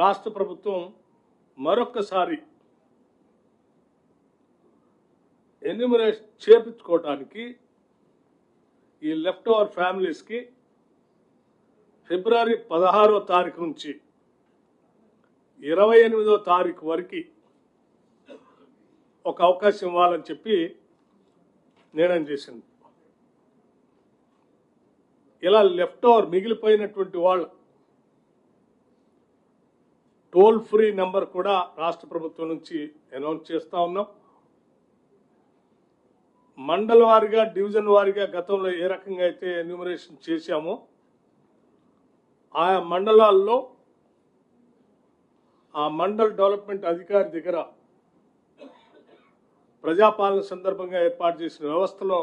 రాష్ట్ర ప్రభుత్వం మరొక్కసారి ఎన్యూమరేషన్ చేపించుకోవటానికి ఈ లెఫ్ట్ ఓవర్ ఫ్యామిలీస్కి ఫిబ్రవరి పదహారో తారీఖు నుంచి ఇరవై ఎనిమిదో తారీఖు వరకు ఒక అవకాశం ఇవ్వాలని చెప్పి నిర్ణయం చేసింది. ఇలా లెఫ్ట్ ఓవర్ మిగిలిపోయినటువంటి వాళ్ళు టోల్ ఫ్రీ నెంబర్ కూడా రాష్ట్ర ప్రభుత్వం నుంచి అనౌన్స్ చేస్తూ ఉన్నాం. మండల వారిగా డివిజన్ వారిగా గతంలో ఏ రకంగా అయితే ఎన్యూమరేషన్ చేశామో ఆయా మండలాల్లో ఆ మండల్ డెవలప్మెంట్ అధికారి దగ్గర ప్రజాపాలన సందర్భంగా ఏర్పాటు చేసిన వ్యవస్థలో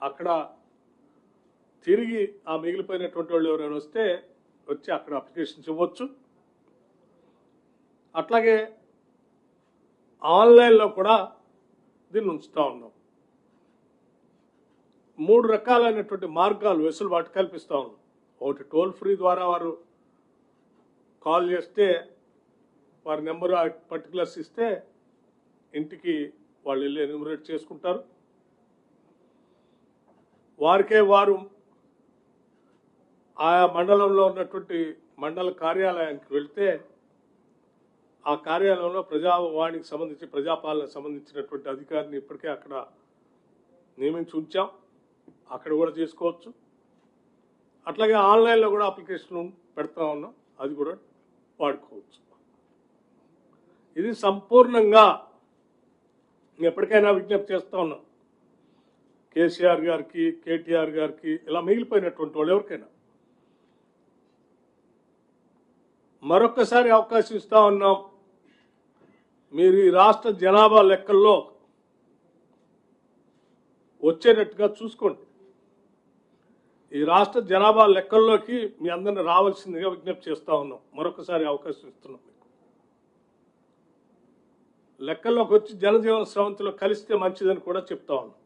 అక్కడ తిరిగి ఆ మిగిలిపోయినటువంటి వాళ్ళు ఎవరైనా వస్తే వచ్చి అక్కడ అప్లికేషన్స్ ఇవ్వచ్చు. అట్లాగే ఆన్లైన్లో కూడా దీన్ని ఉంచుతూ ఉన్నాం. మూడు రకాలైనటువంటి మార్గాలు వెసులుబాటు కల్పిస్తూ ఉన్నాం. ఒకటి టోల్ ఫ్రీ ద్వారా వారు కాల్ చేస్తే వారి నెంబరు పర్టికులర్స్ ఇస్తే ఇంటికి వాళ్ళు వెళ్ళి ఎన్యూమరేట్ చేసుకుంటారు. వారికే వారు ఆయా మండలంలో ఉన్నటువంటి మండల కార్యాలయానికి వెళ్తే ఆ కార్యాలయంలో ప్రజావాణికి సంబంధించి ప్రజాపాలనకు సంబంధించినటువంటి అధికారిని ఇప్పటికే అక్కడ నియమించి ఉంచాం. అక్కడ కూడా చేసుకోవచ్చు. అట్లాగే ఆన్లైన్లో కూడా అప్లికేషన్ పెడతా ఉన్నాం. అది కూడా వాడుకోవచ్చు. ఇది సంపూర్ణంగా ఎప్పటికైనా విజ్ఞప్తి చేస్తా ఉన్నాం. కేసీఆర్ గారికి కేటీఆర్ గారికి ఇలా మిగిలిపోయినటువంటి వాళ్ళు ఎవరికైనా. మరొక్కసారి అవకాశం ఇస్తా ఉన్నాం. మీరు ఈ రాష్ట్ర జనాభా లెక్కల్లో వచ్చేటట్టుగా చూసుకోండి. ఈ రాష్ట్ర జనాభా లెక్కల్లోకి మీ అందరిని రావాల్సిందిగా విజ్ఞప్తి చేస్తా ఉన్నాం. మరొకసారి అవకాశం ఇస్తున్నాం మీకు. లెక్కల్లోకి వచ్చి జనజీవన స్రవంతిలో కలిస్తే మంచిదని కూడా చెప్తా ఉన్నాం.